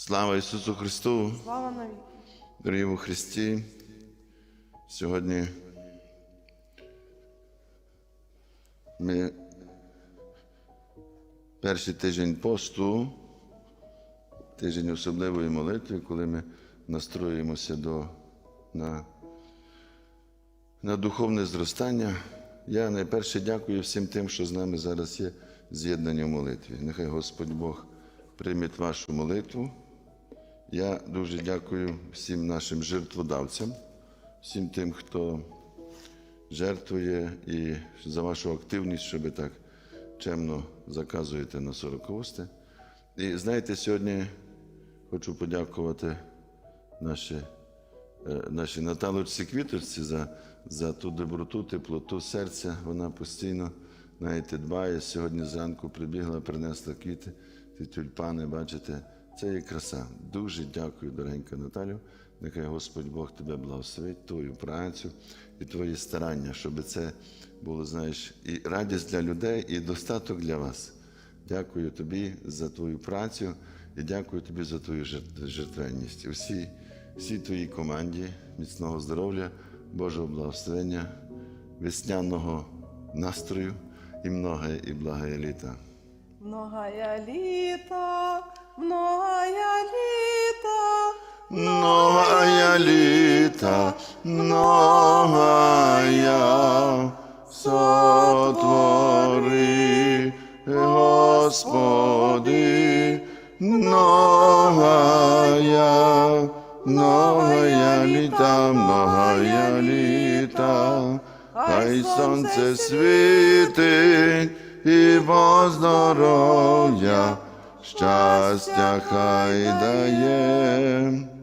Слава Ісусу Христу! Слава навіки. Дорогі у Христі! Сьогодні ми перший тиждень посту, тиждень особливої молитви, коли ми настроюємося до, на, на духовне зростання. Я найперше дякую всім тим, що з нами зараз є з'єднання в молитві. Нехай Господь Бог прийме вашу молитву. Я дуже дякую всім нашим жертводавцям, всім тим, хто жертвує і за вашу активність, що ви так чемно заказуєте на 40 І знаєте, сьогодні хочу подякувати наші, е, нашій Наталочці Квіточці за, за ту доброту, теплоту серця. Вона постійно знаєте, дбає. Сьогодні зранку прибігла, принесла квіти, ті тюльпани, бачите. Це є краса. Дуже дякую, дорогенька Наталю. Нехай Господь Бог тебе благословить, твою працю і твої старання, щоб це було, знаєш, і радість для людей, і достаток для вас. Дякую тобі за твою працю і дякую тобі за твою жертвенність. І Всі, всій твоїй команді міцного здоров'я, Божого благословення, весняного настрою і многое і благое літа. Многая літа, літа, Многая літа, многая сотвори, Господи, многая, многая літа, многая літа, хай сонце світить і во здоров'я, щастя хай дає